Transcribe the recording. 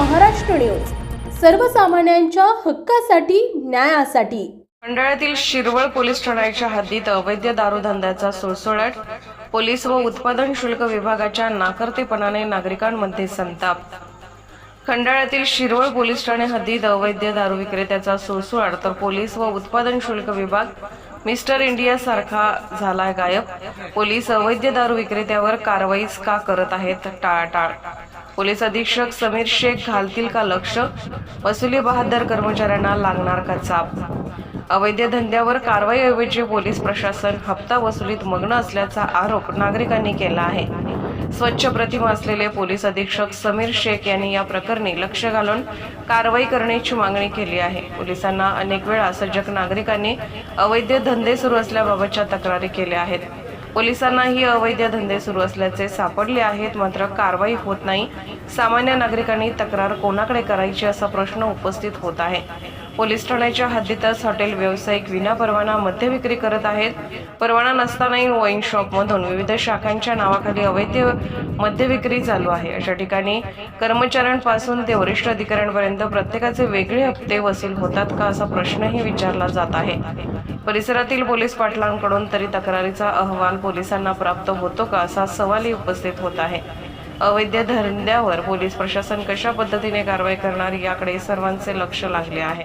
Maharashtra news. सर्वसामान्यांच्या हक्कासाठी न्यायासाठी. मंडळातील शिरवळ पोलीस ठाण्याच्या हद्दीत अवैध दारूधंद्याचा सुळसुळट पोलीस व उत्पादन शुल्क विभागाच्या नाकर्तेपणाने नागरिकांमध्ये संताप. खंडाळ्यातील शिरवळ पोलीस ठाणे हद्दीत अवैध दारू विक्रेत्याचा सुळसुळाट तर पोलीस व उत्पादन शुल्क विभाग मिस्टर इंडिया सारखा झाला गायब. पोलीस अवैध दारू विक्रेत्यावर कारवाईच का करत आहेत? टाळाटाळ पोलीस अधीक्षक समीर शेख घालतील का लक्ष? वसुली बहादर कर्मचाऱ्यांना लागणार का चाप? अवैध धंद्यावर कारवाईऐवजी पोलीस प्रशासन हप्ता वसुलीत मग्न असल्याचा आरोप नागरिकांनी केला आहे. स्वच्छ प्रतिमा असलेले पोलीस अधीक्षक समीर शेख यांनी या प्रकरणी लक्ष घालून कारवाई करण्याची मागणी केली आहे. पोलिसांना अनेक वेळा सजग नागरिकांनी अवैध धंदे सुरू असल्याबाबतच्या तक्रारी केल्या आहेत. पोलिसांना ही अवैध धंदे सुरू असल्याचे सापडले आहेत मात्र कारवाई होत नाही. सामान्य नागरिकांनी तक्रार कोणाकडे करायची असा प्रश्न उपस्थित होत आहे. पोलीस ठाण्याच्या हद्दीतच हॉटेल व्यावसायिक विनापरवाना मद्य विक्री करत आहेत. परवाना नसतानाही वाईन शॉपमधून विविध शाखांच्या नावाखाली अवैध मद्य विक्री चालू आहे. अशा ठिकाणी कर्मचाऱ्यांपासून ते वरिष्ठ अधिकाऱ्यांपर्यंत प्रत्येकाचे वेगळे हप्ते वसूल होतात का असा प्रश्नही विचारला जात आहे. परिसरातील पोलीस पाटलांकडून तरी तक्रारीचा अहवाल पोलिसांना प्राप्त होतो का असा सवालही उपस्थित होत आहे. अवैध धंद्यावर पोलीस प्रशासन कशा पद्धतीने कारवाई करणार याकडे सर्वांचे लक्ष लागले आहे.